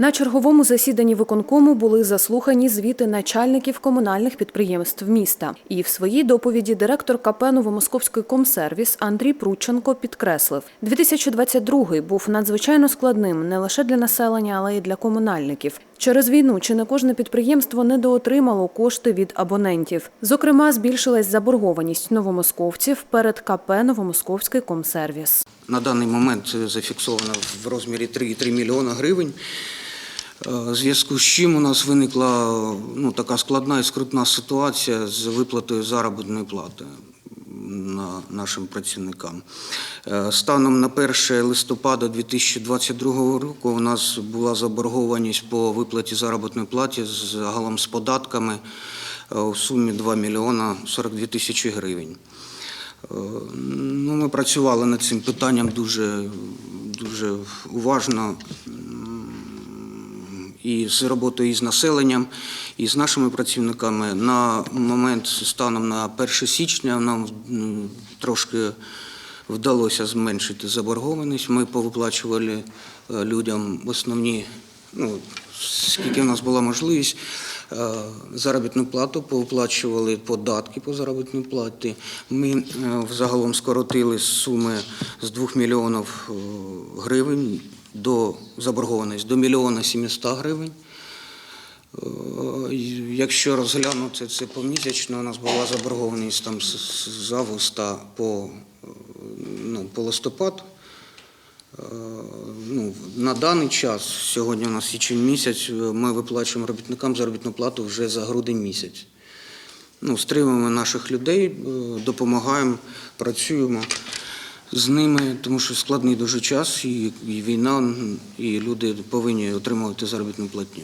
На черговому засіданні виконкому були заслухані звіти начальників комунальних підприємств міста. І в своїй доповіді директор КП Новомосковський комсервіс Андрій Прученко підкреслив, 2022 був надзвичайно складним не лише для населення, але й для комунальників. Через війну чи не кожне підприємство недоотримало кошти від абонентів. Зокрема, збільшилась заборгованість новомосковців перед КП Новомосковський комсервіс. На даний момент зафіксовано в розмірі 3,3 мільйона гривень. Е, В зв'язку з чим у нас виникла ну, така складна і скрутна ситуація з виплатою заробітної плати на нашим працівникам. Е, Станом на 1 листопада 2022 року у нас була заборгованість по виплаті заробітної плати загалом з податками е, у сумі 2 мільйона 42 тисячі гривень. Ну, ми працювали над цим питанням дуже, дуже уважно і з роботою із населенням, і з нашими працівниками. На момент станом на 1 січня нам трошки вдалося зменшити заборгованість. Ми повиплачували е, людям основні, ну, скільки в нас була можливість, е, заробітну плату, повиплачували податки по заробітній платі. Ми е, взагалом скоротили суми з 2 мільйонів гривень до заборгованість до мільйона 700 гривень. Е, Якщо розглянути це помісячно, у нас була заборгованість там з, августа по, е, ну, по листопад. Е, Ну, на даний час, сьогодні у нас січень місяць, ми виплачуємо робітникам заробітну плату вже за грудень місяць. Ну, стримуємо наших людей, допомагаємо, працюємо з ними, тому що складний дуже час, і, війна, і люди повинні отримувати заробітну платню.